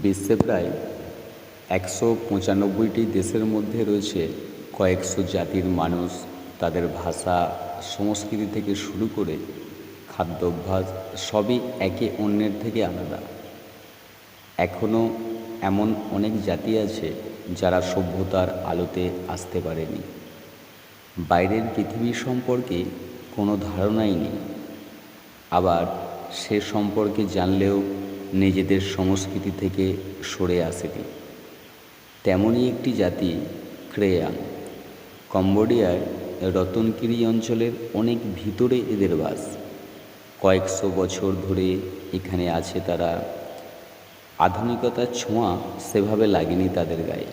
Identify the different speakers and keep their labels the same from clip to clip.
Speaker 1: বিশ্বে প্রায় একশো পঁচানব্বইটি দেশের মধ্যে রয়েছে কয়েকশো জাতির মানুষ তাদের ভাষা, সংস্কৃতি থেকে শুরু করে খাদ্যাভ্যাস সবই একে অন্যের থেকে আলাদা। এখনও এমন অনেক জাতি আছে যারা সভ্যতার আলোতে আসতে পারেনি। বাইরের পৃথিবী সম্পর্কে কোনো ধারণাই নেই। আবার সে সম্পর্কে জানলেও নিজেদের সংস্কৃতি থেকে সরে আসেনি। তেমনই একটি জাতি, ক্রেয়াং। কম্বোডিয়ার রতনগিরি অঞ্চলের অনেক ভিতরে এদের বাস। কয়েকশো বছর ধরে এখানে আছে তারা। আধুনিকতার ছোঁয়া সেভাবে লাগেনি তাদের গায়ে।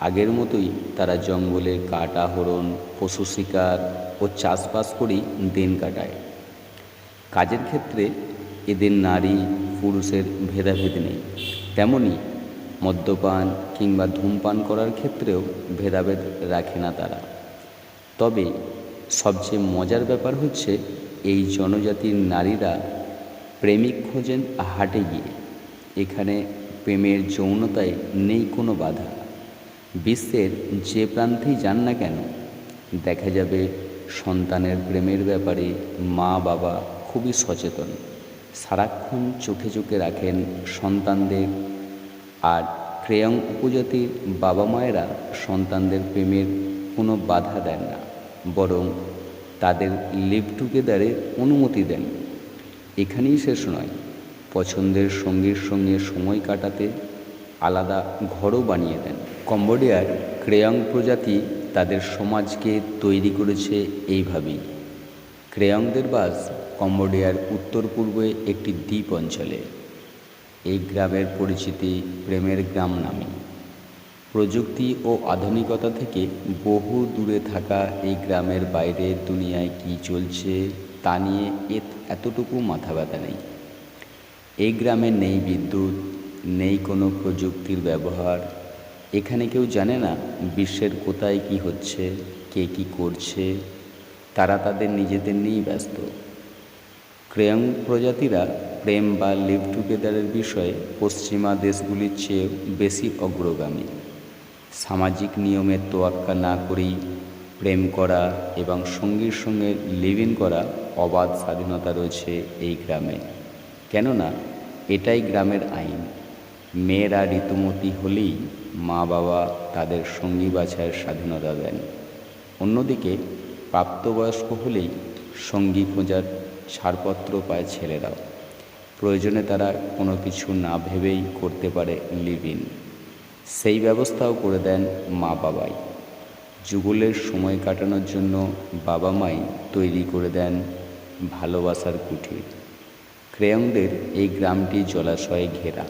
Speaker 1: আগের মতোই তারা জঙ্গলে কাঠ আহরণ, পশু শিকার ও চাষবাস করেই দিন কাটায়। কাজের ক্ষেত্রে এদের নারী পুরুষের ভেদাভেদ নেই। তেমনি মদ্যপান কিংবা ধূমপান করার ক্ষেত্রেও ভেদাভেদ রাখে না তারা। তবে সবচেয়ে মজার ব্যাপার হচ্ছে এই জনজাতির নারীরা প্রেমিক খোঁজেন হাটে গিয়ে। এখানে প্রেমের যৌনতায় নেই কোনো বাধা। বিশ্বের যে প্রান্তেই যান না কেন, দেখা যাবে সন্তানের প্রেমের ব্যাপারে মা বাবা খুবই সচেতন। সারাক্ষণ চোখে চোখে রাখেন সন্তানদের। আর ক্রেয়ং উপজাতির বাবা মায়েরা সন্তানদের প্রেমের কোনো বাধা দেন না, বরং তাদের লিভ টুগেদারের অনুমতি দেন। এখানেই শেষ নয়, পছন্দের সঙ্গীর সঙ্গে সময় কাটাতে আলাদা ঘরও বানিয়ে দেন। কম্বোডিয়ার ক্রেয়ং প্রজাতি তাদের সমাজকে তৈরি করেছে এইভাবেই। ক্রেয়ংদের বাস কম্বোডিয়ার উত্তর পূর্বে একটি দ্বীপ অঞ্চলে। এই গ্রামের পরিচিতি প্রেমের গ্রাম নামে। প্রযুক্তি ও আধুনিকতা থেকে বহু দূরে থাকা এই গ্রামের বাইরে দুনিয়ায় কী চলছে তা নিয়ে এতটুকু মাথা ব্যথা নেই। এই গ্রামে নেই বিদ্যুৎ, নেই কোনো প্রযুক্তির ব্যবহার। এখানে কেউ জানে না বিশ্বের কোথায় কি হচ্ছে, কে কি করছে। তারা তাদের নিজেদের নিয়েই ব্যস্ত। ক্রেয়ং প্রজাতিরা প্রেম বা লিভ টুগেদারের বিষয়ে পশ্চিমা দেশগুলির চেয়ে বেশি অগ্রগামী। সামাজিক নিয়মের তোয়াক্কা না করেই প্রেম করা এবং সঙ্গীর সঙ্গে লিভ ইন করা অবাধ স্বাধীনতা রয়েছে এই গ্রামে। কেননা, এটাই গ্রামের আইন। মেয়েরা ঋতুমতি হলেই মা বাবা তাদের সঙ্গী বাছাইয়ের স্বাধীনতা দেন। অন্যদিকে, প্রাপ্তবয়স্ক হলেই সঙ্গী খোঁজার ছাড়পত্র পায় ছেলেরাও। প্রয়োজনে তারা কোনো কিছু না ভেবেই করতে পারে লিভ ইন সেই ব্যবস্থাও করে দেন মা বাবাই। যুগলের সময় কাটানোর জন্য বাবা মাই তৈরি করে দেন ভালোবাসার কুঠির ক্রেয়ংদের এই গ্রামটি জলাশয়ে ঘেরা।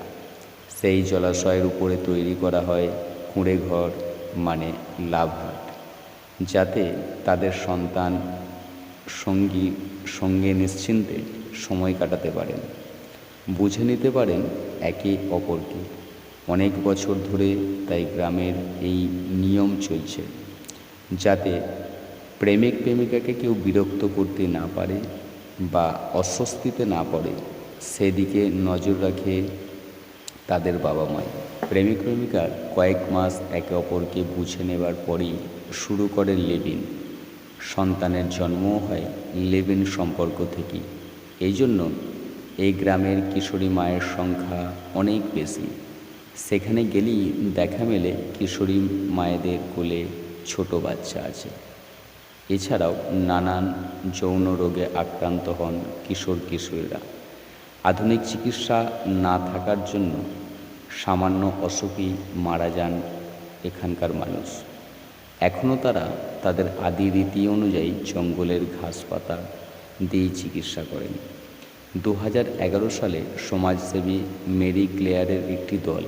Speaker 1: সেই জলাশয়ের উপরে তৈরি করা হয় কুঁড়ে ঘর মানে লাভহাট, যাতে তাদের সন্তান সঙ্গী, সঙ্গে নিশ্চিন্তে সময় কাটাতে পারেন। বুঝে নিতে পারেন একে অপরকে। অনেক বছর ধরে তাই গ্রামের এই নিয়ম চলছে। যাতে প্রেমিক প্রেমিকাকে কেউ বিরক্ত করতে না পারে বা অস্বস্তিতে না পড়ে, সেদিকে নজর রাখে তাদের বাবা মায় প্রেমিক প্রেমিকার কয়েক মাস একে অপরকে বুঝে নেবার পরেই শুরু করে লেবিন সন্তানের জন্মও হয় লেবিন সম্পর্ক থেকেই এই জন্য এই গ্রামের কিশোরী মায়ের সংখ্যা অনেক বেশি। সেখানে গেলেই দেখা মেলে কিশোরী মায়েদের কোলে ছোট বাচ্চা আছে। এছাড়াও নানান যৌন রোগে আক্রান্ত হন কিশোর কিশোরীরা। আধুনিক চিকিৎসা না থাকার জন্য সামান্য অসুখই মারা যান এখানকার মানুষ। এখনও তারা তাদের আদি রীতি অনুযায়ী জঙ্গলের ঘাস পাতা দিয়ে চিকিৎসা করেন। দু হাজার এগারো সালে সমাজসেবী মেরি ক্লেয়ারের একটি দল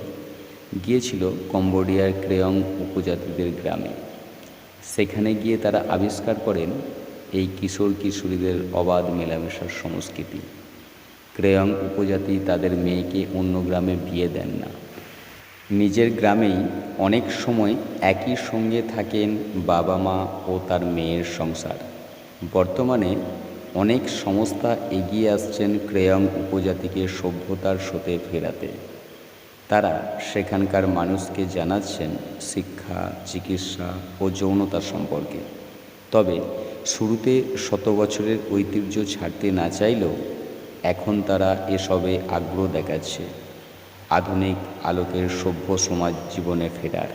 Speaker 1: গিয়েছিল কম্বোডিয়ার ক্রেয়ং উপজাতিদের গ্রামে। সেখানে গিয়ে তারা আবিষ্কার করেন এই কিশোর কিশোরীদের অবাধ মেলামেশার সংস্কৃতি। ক্রেয়ং উপজাতি তাদের মেয়েকে অন্য গ্রামে বিয়ে দেন না। নিজের গ্রামেই অনেক সময় একই সঙ্গে থাকেন বাবা মা ও তার মেয়ের সংসার। বর্তমানে অনেক সংস্থা এগিয়ে আসছেন ক্রেয়ং উপজাতিকে সভ্যতার স্রোতে ফেরাতে। তারা সেখানকার মানুষকে জানাচ্ছেন শিক্ষা, চিকিৎসা ও যৌনতা সম্পর্কে। তবে শুরুতে শত বছরের ঐতিহ্য ছাড়তে না চাইলেও এখন তারা এসবে আগ্রহ দেখাচ্ছে। আধুনিক আলোকের সভ্য সমাজ জীবনে ফেরার।